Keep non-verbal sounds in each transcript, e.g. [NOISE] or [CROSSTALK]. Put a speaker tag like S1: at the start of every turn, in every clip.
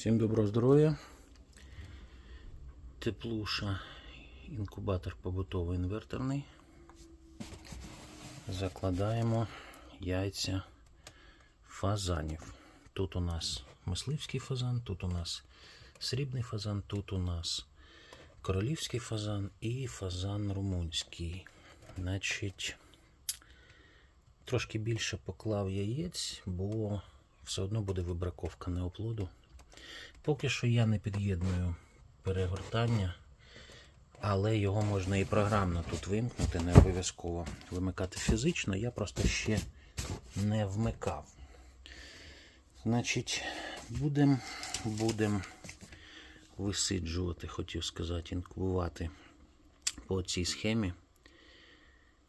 S1: Всім доброго здоров'я. Теплуша, інкубатор побутовий інверторний. Закладаємо яйця фазанів. Тут у нас мисливський фазан, тут у нас срібний фазан, тут у нас королівський фазан і фазан румунський. Значить, трошки більше поклав яєць, бо все одно буде вибраковка неоплоду. Поки що я не під'єдную перегортання, але його можна і програмно тут вимкнути, не обов'язково вимикати фізично, я просто ще не вмикав. Значить, будемо будем висиджувати, хотів сказати, інкубувати по цій схемі.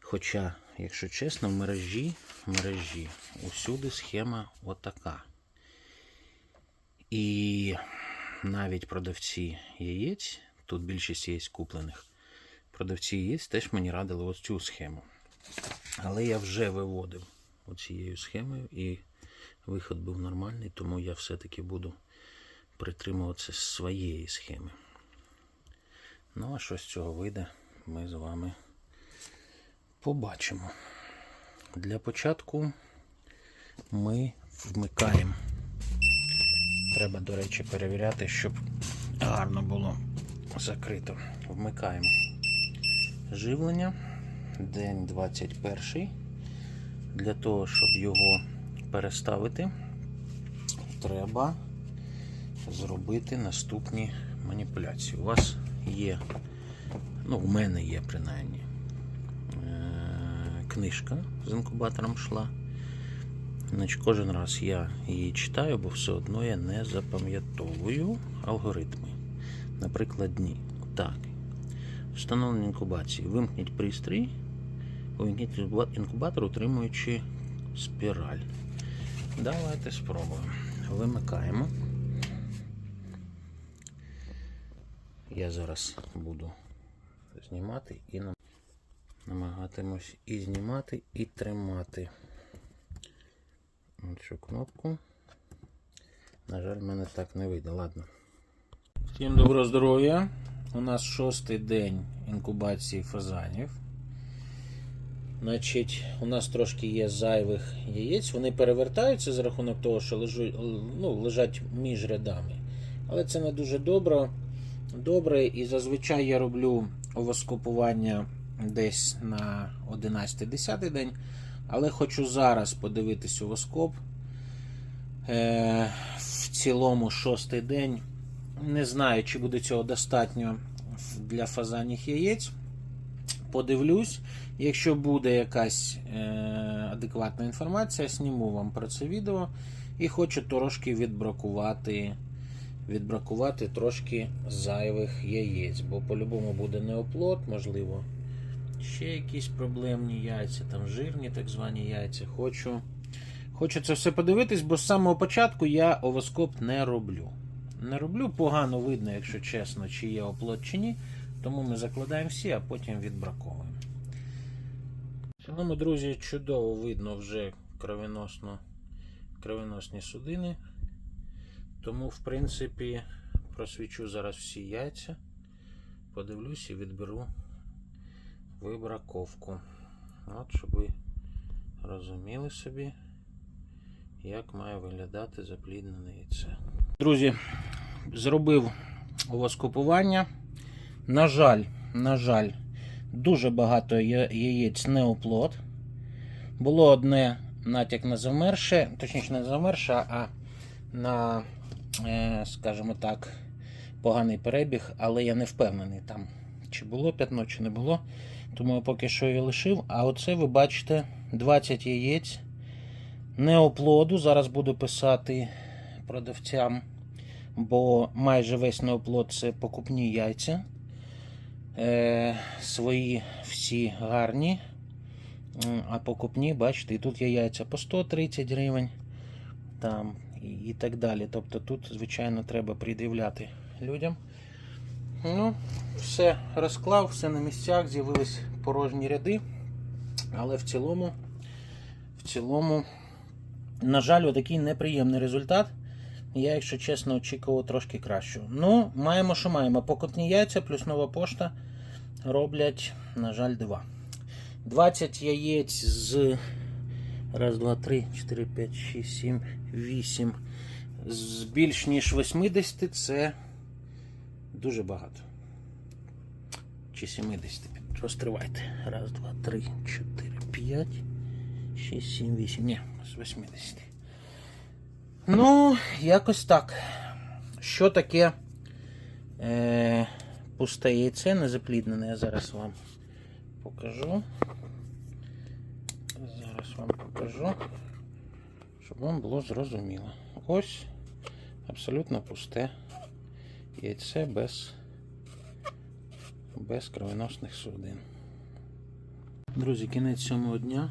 S1: Хоча, якщо чесно, в мережі, в мережі усюди схема отака. І навіть продавці яєць, тут більшість яєць куплених, продавці яєць теж мені радили ось цю схему. Але я вже виводив оцією схемою і виход був нормальний, тому я все-таки буду притримуватися своєї схеми. Ну, а що з цього вийде, ми з вами побачимо. Для початку ми вмикаємо. Треба, до речі, перевіряти, щоб гарно було закрито. Вмикаємо живлення. День 21. Для того, щоб його переставити, треба зробити наступні маніпуляції. У вас є, ну, у мене є принаймні, е, книжка з інкубатором шла. Значить, кожен раз я її читаю, бо все одно я не запам'ятовую алгоритми. Наприклад, дні. Так. Встановлення інкубації. Вимкніть пристрій. Увімкніть інкубатор, утримуючи спіраль. Давайте спробуємо. Вимикаємо. Я зараз буду знімати і нам- намагатимусь і знімати, і тримати цю кнопку. На жаль, в мене так не вийде. Ладно. Всім доброго здоров'я. У нас шостий день інкубації фазанів. Значить, у нас трошки є зайвих яєць. Вони перевертаються за рахунок того, що лежу, ну, лежать між рядами. Але це не дуже добре. Добре, і зазвичай я роблю овоскопування десь на 11-10 день. Але хочу зараз подивитись овоскоп. Е, в цілому шостий день. Не знаю, чи буде цього достатньо для фазаніх яєць. Подивлюсь. Якщо буде якась е, адекватна інформація, зніму вам про це відео. І хочу трошки відбракувати, відбракувати трошки зайвих яєць. Бо по-любому буде неоплод, можливо, ще якісь проблемні яйця, там жирні так звані яйця. Хочу, хочу це все подивитись, бо з самого початку я овоскоп не роблю. Не роблю, погано видно, якщо чесно, чи є оплот чи ні. Тому ми закладаємо всі, а потім відбраковуємо. Цілому, друзі, чудово видно вже кровіносно, кровіносні судини. Тому, в принципі, просвічу зараз всі яйця, подивлюсь і відберу вибраковку. От, щоб ви розуміли собі, як має виглядати запліднене яйце. Друзі, зробив овоскопування. На жаль, на жаль, дуже багато яєць не оплот. Було одне натяк на замерше, точніше не замерше, а на, е, скажімо так, поганий перебіг, але я не впевнений там, чи було п'ятно, чи не було. Тому я поки що її лишив. А оце ви бачите 20 яєць неоплоду. Зараз буду писати продавцям, бо майже весь неоплод це покупні яйця. Е, свої всі гарні. А покупні, бачите, і тут є яйця по 130 гривень. Там і, так далі. Тобто тут, звичайно, треба пред'являти людям. Ну, все розклав, все на місцях, з'явились порожні ряди. Але в цілому, в цілому, на жаль, отакий неприємний результат. Я, якщо чесно, очікував трошки кращого. Ну, маємо, що маємо. Покупні яйця плюс нова пошта роблять, на жаль, 2. 20 яєць з. Раз, два, три, 4, 5, 6, 7, 8. З більш ніж 80 це дуже багато. Чи 70. Розтривайте. Раз, два, три, 4, 5, 6, 7, 8. Ні, з 80. Ну, якось так. Що таке е, пусте яйце незапліднене, я зараз вам покажу. Зараз вам покажу, щоб вам було зрозуміло. Ось абсолютно пусте яйце без, без кровоносних судин. Друзі, кінець сьомого дня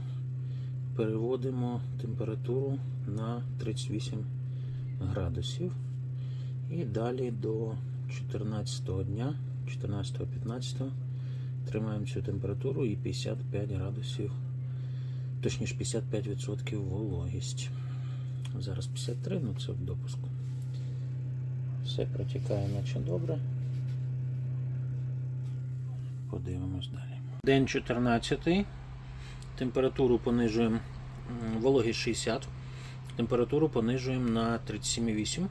S1: переводимо температуру на 38 градусів. І далі до 14 дня, 14-15 тримаємо цю температуру і 55 градусів, точніше 55% вологість. Зараз 53, ну це в допуску. Все протікає наче добре. Подивимось далі. День 14. Температуру понижуємо вологість 60. Температуру понижуємо на 37,8.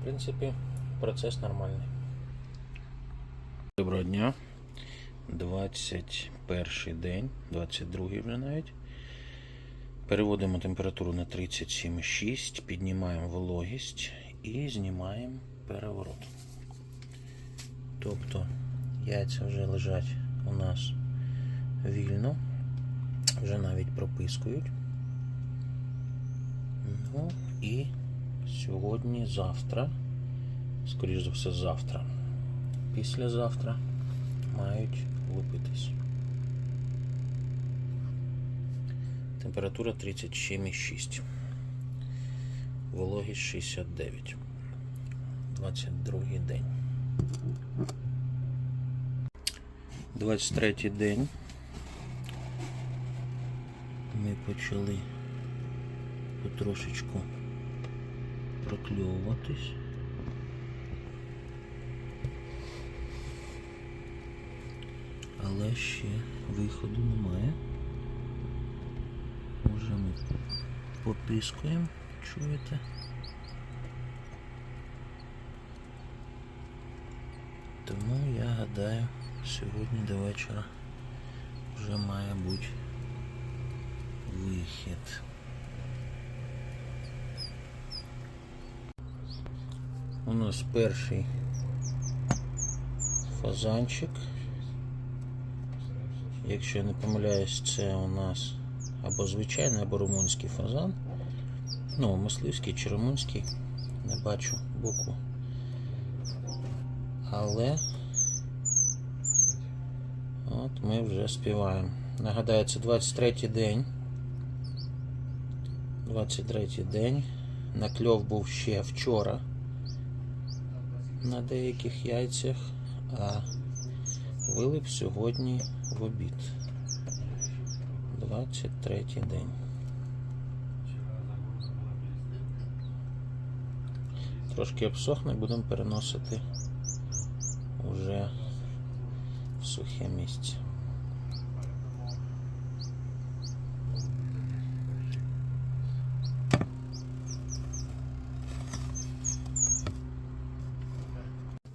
S1: В принципі, процес нормальний. Доброго дня. 21 день, 22 вже навіть. Переводимо температуру на 37,6, піднімаємо вологість і знімаємо переворот. Тобто яйця вже лежать у нас вільно, вже навіть пропискують. Ну і сьогодні, завтра, скоріш за все, завтра, післязавтра мають лупитись. Температура 37,6. Вологість 69. 22 день. 23 день. Ми почали потрошечку прокльовуватись. Але ще виходу немає. Може ми попискуємо, чуєте? Тому я гадаю, сьогодні до вечора вже має бути вихід. У нас перший фазанчик. Якщо я не помиляюсь, це у нас або звичайний, або румунський фазан. Ну, мисливський чи румунський, не бачу букву. Але от ми вже співаємо. Нагадаю, це 23 день. 23 день. Накльов був ще вчора на деяких яйцях, а вилип сьогодні в обід. 23 день. Трошки обсохне, будемо переносити уже в сухе місце.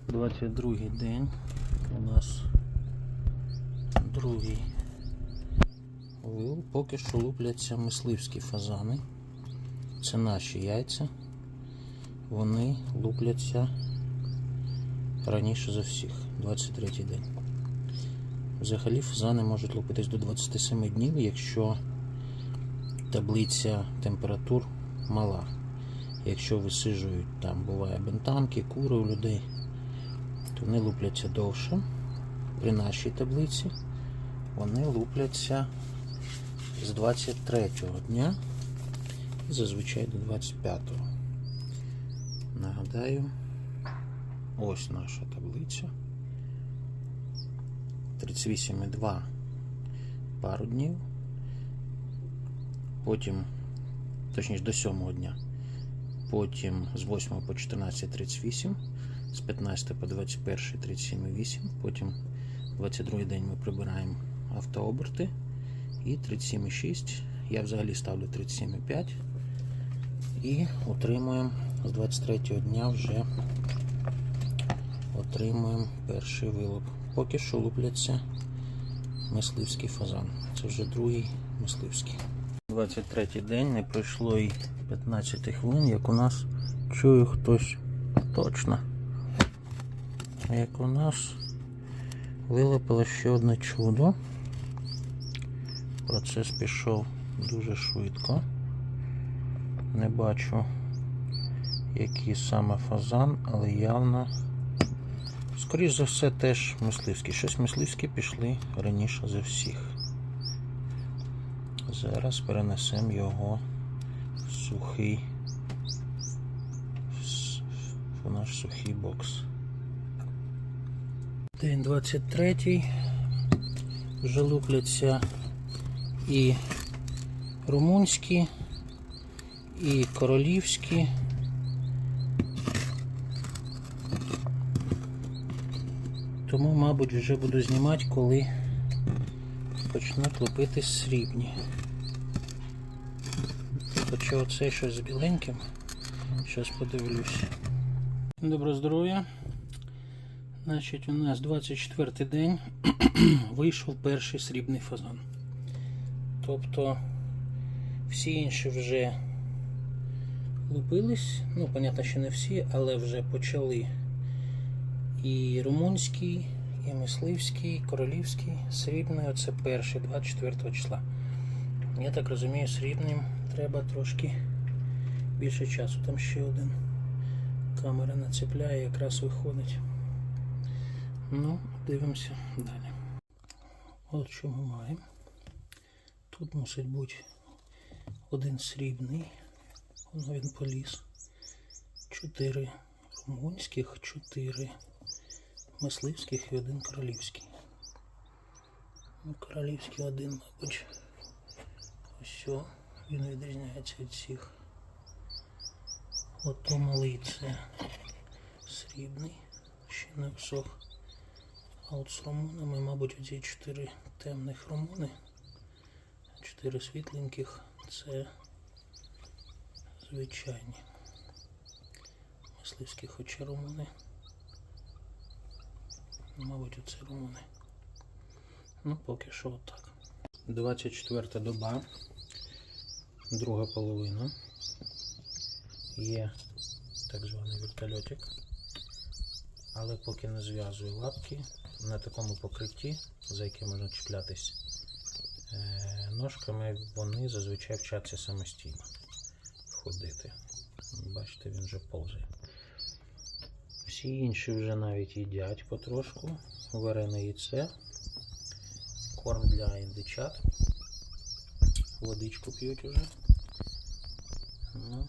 S1: Двадцять другий день у нас другий вил. Поки що лупляться мисливські фазани. Це наші яйця. Вони лупляться раніше за всіх, 23 день. Взагалі фазани можуть лупитись до 27 днів, якщо таблиця температур мала. Якщо висижують там, буває бентамки, кури у людей, то вони лупляться довше. При нашій таблиці вони лупляться з 23 дня і зазвичай до 25-го. Нагадаю, ось наша таблиця. 38,2 пару днів. Потім, точніше до 7 дня, потім з 8 по 14.38, з 15 по 21 37,8, потім 22 день ми прибираємо автооберти і 37,6. Я взагалі ставлю 37,5 і отримуємо з 23 дня вже отримуємо перший вилуп. Поки що лупляться мисливський фазан. Це вже другий мисливський. 23 день, не пройшло й 15 хвилин, як у нас чую хтось точно. Як у нас вилупило ще одне чудо. Процес пішов дуже швидко. Не бачу, який саме фазан, але явно, скоріш за все, теж мисливські. Щось мисливські пішли раніше за всіх. Зараз перенесемо його в сухий в наш сухий бокс. День 23. Вже лупляться і румунські, і королівські. Тому, мабуть, вже буду знімати, коли почнуть лупити срібні. Хоча оце щось з біленьким. Щас подивлюсь. Доброго здоров'я. Значить, у нас 24 день [CLEARS THROAT] вийшов перший срібний фазан. Тобто всі інші вже лупились. Ну, понятно, що не всі, але вже почали. І румунський, і мисливський, і королівський, срібний, оце перший, 24 числа. Я так розумію, срібним треба трошки більше часу. Там ще один камера нацепляє, якраз виходить. Ну, дивимося далі. От що ми маємо. Тут мусить бути один срібний. Воно він поліз. Чотири румунських, чотири мисливських і один королівський. Ну, королівський один, мабуть. Ось він відрізняється від всіх. Ото малий це срібний, ще не всох. А от з румунами, мабуть, оці чотири темних румуни, чотири світленьких це звичайні. Мисливські хоча румуни. Мабуть, оце румуни. Ну, поки що отак. 24 доба, друга половина. Є так званий вертольотик. Але поки не зв'язую лапки на такому покритті, за яке можна чіплятись е, ножками, вони зазвичай вчаться самостійно ходити. Бачите, він вже повзає. Всі інші вже навіть їдять потрошку. Варене яйце, корм для індичат. Водичку п'ють уже. Ну,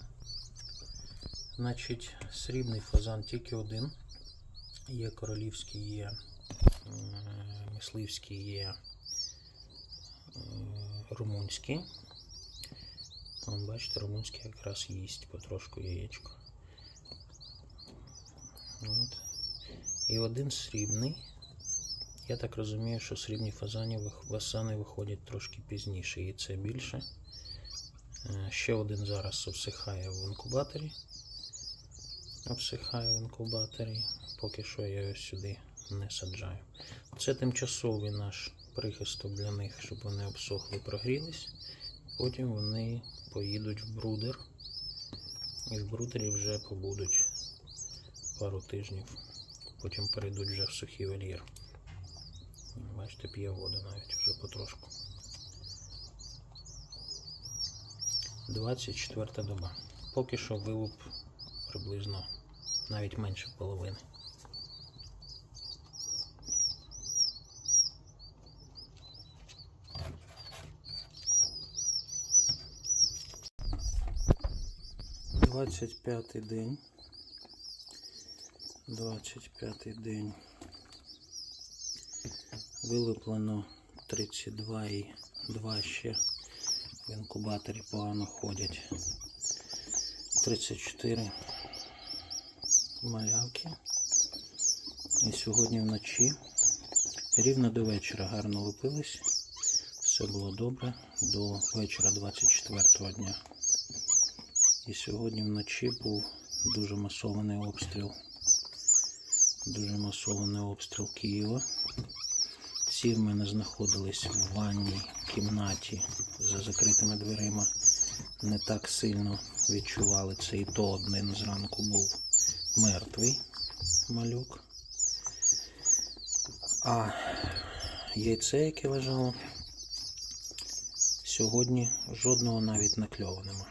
S1: значить, срібний фазан тільки один. Є королівський, є мисливський, є румунський. Бачите, румунський якраз їсть потрошку яєчко. От. І один срібний. Я так розумію, що срібні фазані фазани виходять трошки пізніше, і це більше. Е, Ще один зараз обсихає в інкубаторі. Обсихає в інкубаторі. Поки що я його сюди не саджаю. Це тимчасовий наш прихисток для них, щоб вони обсохли, прогрілись. Потім вони поїдуть в брудер. І в брудері вже побудуть пару тижнів. Потім перейдуть вже в сухий вольєр. Бачите, п'є воду навіть вже потрошку. 24 доба. Поки що вилуп приблизно навіть менше половини. Двадцять п'ятий день. Двадцять п'ятий день. Вилуплено 32 і 2 ще в інкубаторі погано ходять. 34 малявки. І сьогодні вночі рівно до вечора гарно лупились. Все було добре до вечора 24 дня. І сьогодні вночі був дуже масований обстріл. Дуже масований обстріл Києва. Всі в мене знаходились в ванній кімнаті за закритими дверима. Не так сильно відчували це. І то один зранку був мертвий малюк. А яйце, яке лежало, сьогодні жодного навіть накльову нема.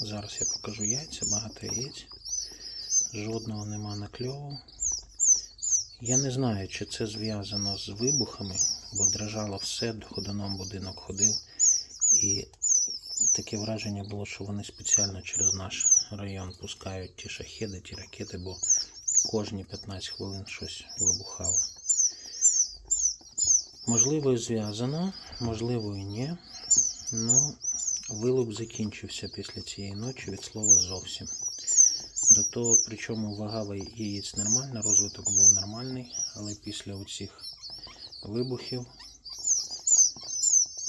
S1: Зараз я покажу яйця, багато яєць. Жодного нема накльову. Я не знаю, чи це зв'язано з вибухами, бо дрожало все, ходуном будинок ходив. І таке враження було, що вони спеціально через наш район пускають ті шахеди, ті ракети, бо кожні 15 хвилин щось вибухало. Можливо, зв'язано, можливо, і ні. Ну, вилуп закінчився після цієї ночі від слова зовсім. До того, причому вага яєць нормальна, розвиток був нормальний, але після оцих вибухів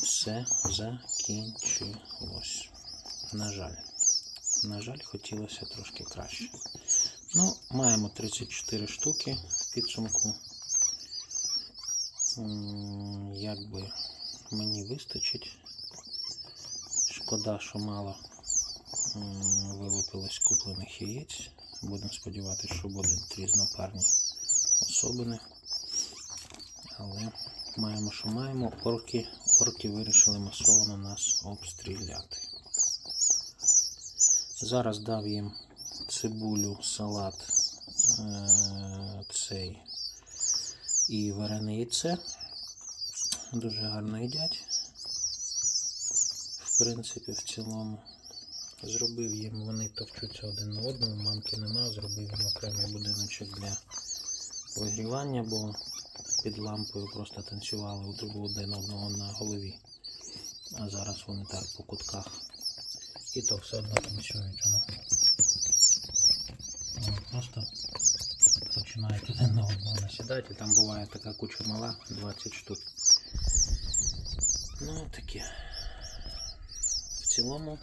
S1: все закінчилось. На жаль. На жаль, хотілося трошки краще. Ну, маємо 34 штуки в підсумку. М, Якби мені вистачить. Шкода, що мало вилупилось куплених яєць. Будемо сподіватися, що будуть різнопарні особини. Але маємо, що маємо. Орки, орки вирішили масово нас обстріляти. Зараз дав їм цибулю, салат е- цей і варене яйце. Дуже гарно їдять. В принципі, в цілому. Зробив їм, вони товчуться один на одному, мамки нема, зробив їм окремий будиночок для вигрівання, бо під лампою просто танцювали у трубу один одного на голові. А зараз вони так по кутках. І то все одно танцюють воно. Вони просто починають один на одного насідати. Там буває така куча мала, 20 штук. Ну таке. В цілому.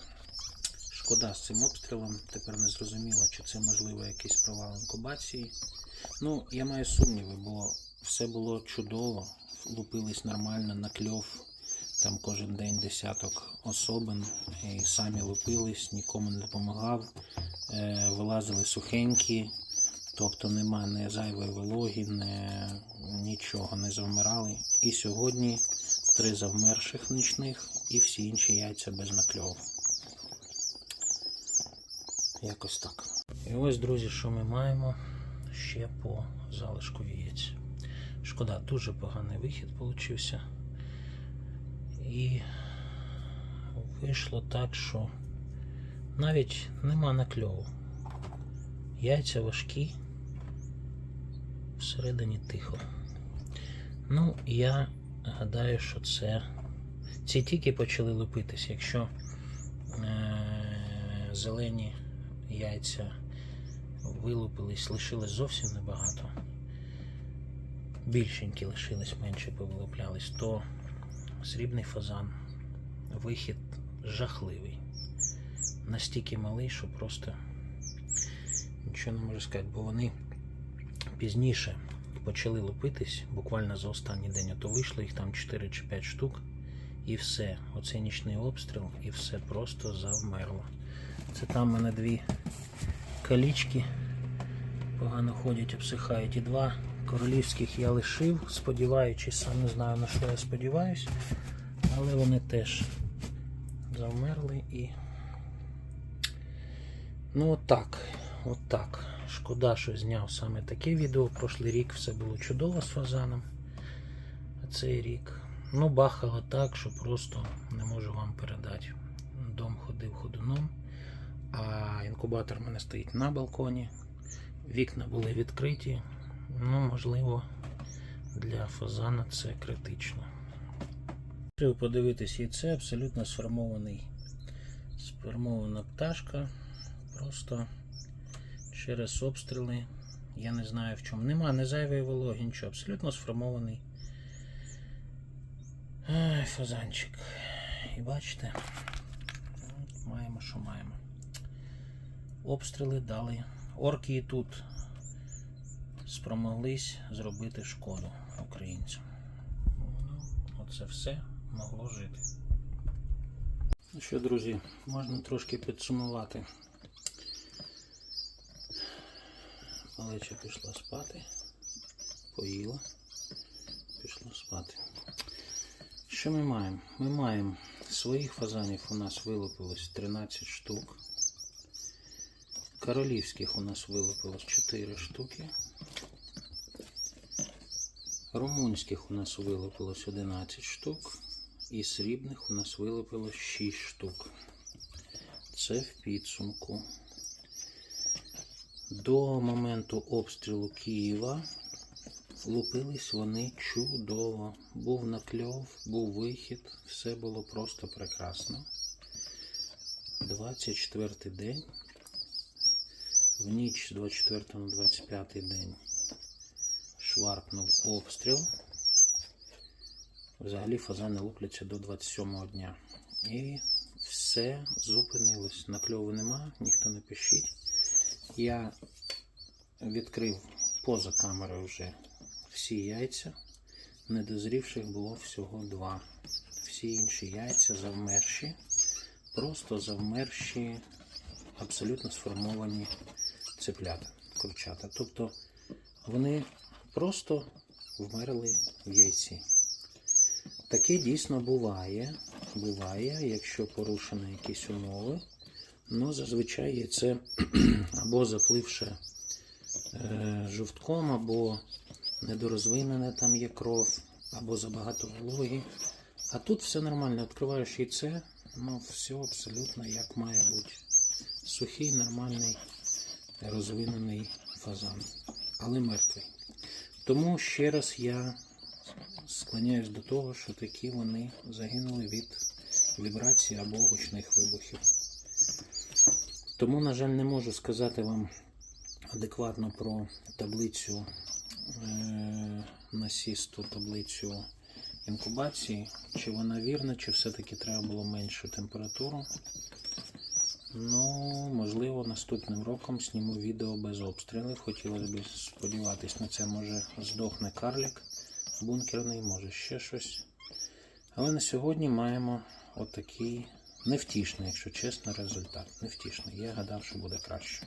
S1: Шкода з цим обстрілом. Тепер не зрозуміло, чи це можливо якийсь провал інкубації. Ну, я маю сумніви, бо все було чудово, лупились нормально на кльов. Там кожен день десяток особин, і самі лупились, нікому не допомагав, е, вилазили сухенькі, тобто нема ні зайвої вологі, ні, нічого не завмирали. І сьогодні три завмерших нічних і всі інші яйця без накльову. Якось так. І ось, друзі, що ми маємо ще по залишку яєць. Шкода, дуже поганий вихід получився. І вийшло так, що навіть нема накльову. Яйця важкі, всередині тихо. Ну, я гадаю, що це. Ці тільки почали лупитись. Якщо е- зелені яйця вилупились, лишилось зовсім небагато. Більшенькі лишились, менше повилуплялись, то срібний фазан, вихід жахливий. Настільки малий, що просто нічого не можу сказати, бо вони пізніше почали лупитись, буквально за останній день, а то вийшло їх там 4 чи 5 штук, і все. Оцей нічний обстріл, і все просто завмерло. Це там в мене дві калічки погано ходять, обсихають. І два королівських я лишив, сподіваючись, сам не знаю на що я сподіваюсь, але вони теж завмерли і. Ну отак, отак. Шкода, що зняв саме таке відео. Прошлий рік все було чудово з фазаном. А цей рік. Ну, бахало так, що просто не можу вам передати. Дом ходив ходуном. А інкубатор в мене стоїть на балконі. Вікна були відкриті. Ну, можливо, для фазана це критично. Треба подивитись яйце, абсолютно сформований. Сформована пташка. Просто через обстріли. Я не знаю в чому. Нема не зайвої вологи, нічого. Абсолютно сформований. Ай, фазанчик. І бачите, маємо, що маємо. Обстріли дали. Орки і тут спромоглись зробити шкоду українцям. Ну, оце все могло жити. Ну що, друзі, можна трошки підсумувати. Малеча пішла спати, поїла, пішла спати. Що ми маємо? Ми маємо своїх фазанів у нас вилупилось 13 штук. Королівських у нас вилупилось 4 штуки. Румунських у нас вилупилось 11 штук. І срібних у нас вилупилось 6 штук. Це в підсумку. До моменту обстрілу Києва лупились вони чудово. Був накльов, був вихід, все було просто прекрасно. 24 день. В ніч з 24 на 25 день шваркнув обстріл. Взагалі фазани лупляться до 27 дня. І все зупинилось. Накльову нема, ніхто не пишіть. Я відкрив поза камерою вже всі яйця. Недозрівших було всього два. Всі інші яйця завмерші, просто завмерші, абсолютно сформовані цеплята, курчата. Тобто вони просто вмерли в яйці. Таке дійсно буває. Буває, якщо порушені якісь умови. Ну, зазвичай яйце [CLEARS THROAT] або запливше е, жовтком, або недорозвинене там є кров, або забагато вологи. А тут все нормально. Відкриваєш яйце, ну все абсолютно як має бути. Сухий, нормальний, розвинений фазан, але мертвий. Тому ще раз я склоняюсь до того, що такі вони загинули від вібрацій або гучних вибухів. Тому, на жаль, не можу сказати вам адекватно про таблицю е, насісту, таблицю інкубації, чи вона вірна, чи все-таки треба було меншу температуру. Ну, можливо, наступним роком зніму відео без обстрілів. Хотілося б сподіватися на це, може здохне карлік бункерний, може ще щось. Але на сьогодні маємо отакий невтішний, якщо чесно, результат. Невтішний. Я гадав, що буде краще.